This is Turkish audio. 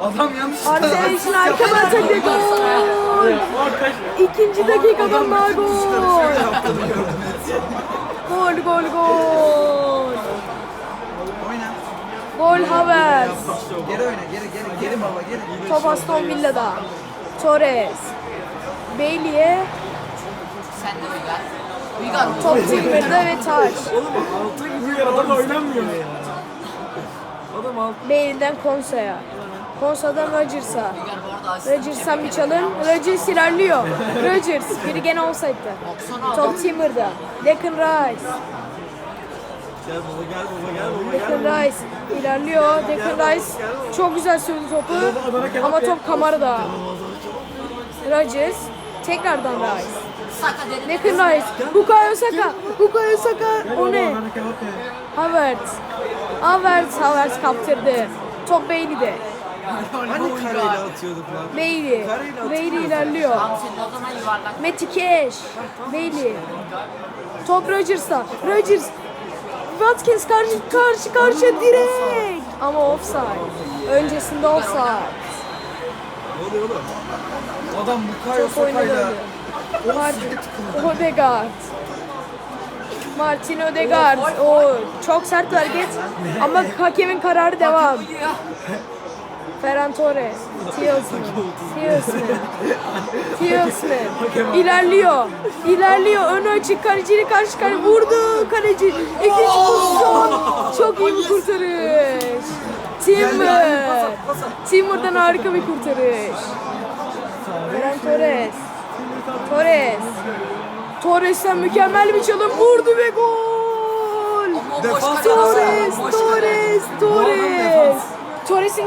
Adam yanlış. Arsenal'in arkadan ataktı gol. İkinci dakikadan daha gol. Gol gol gol. Oyna. Gol Havertz. Geri oyna. Geri geri geri baba geri. Top Aston Villa'da. Torres. Bailey'e Sen de Uygar. Uygar top Timber'da ve taç. Oğlum altı gibi adam oynanmıyor ya. Adam altı. Bailey'den Konsa'ya. Konsa'dan Rodgers'a. Rodgers'tan bir çalım. Rodgers ilerliyor. Rodgers. Biri gene adam. Top Timber'da. Declan Rice. Gel baba gel baba gel baba gel. Declan Rice ilerliyor. Declan Rice çok güzel sürdü topu. Ama top kamerada. Rodgers. Tekrardan Rice. Declan Rice. Bukayo Saka. Bukayo Saka. O ne? Havertz. Havertz. Havertz kaptırdı. Top Bailey'de. Hani kareyle atıyorduk lan. Bailey. Bailey ilerliyor. Tam senin o zaman yuvarlak. Matty Cash. Bailey. Top Rodgers'ta. Rodgers. Watkins karşı karşı karşı direkt. Ama offside. Öncesinde offside. Ne oluyor oğlum? Adam bu kayo Top oyuna sokayla. Martin Odegaard. Martin Odegaard. O çok sert bir hareket. Ama hakemin kararı devam. Ferran Torres. Tielemans. Tielemans. Tielemans. İlerliyor. İlerliyor. Önü açık. Kaleciyle karşı karşı vurdu. Kaleci. İkinci pozisyon. Çok iyi bir kurtarış. Timber. Timber'dan harika bir kurtarış. Ferran Torres. Torres. Torres'ten mükemmel bir çalım vurdu ve gol. Torres,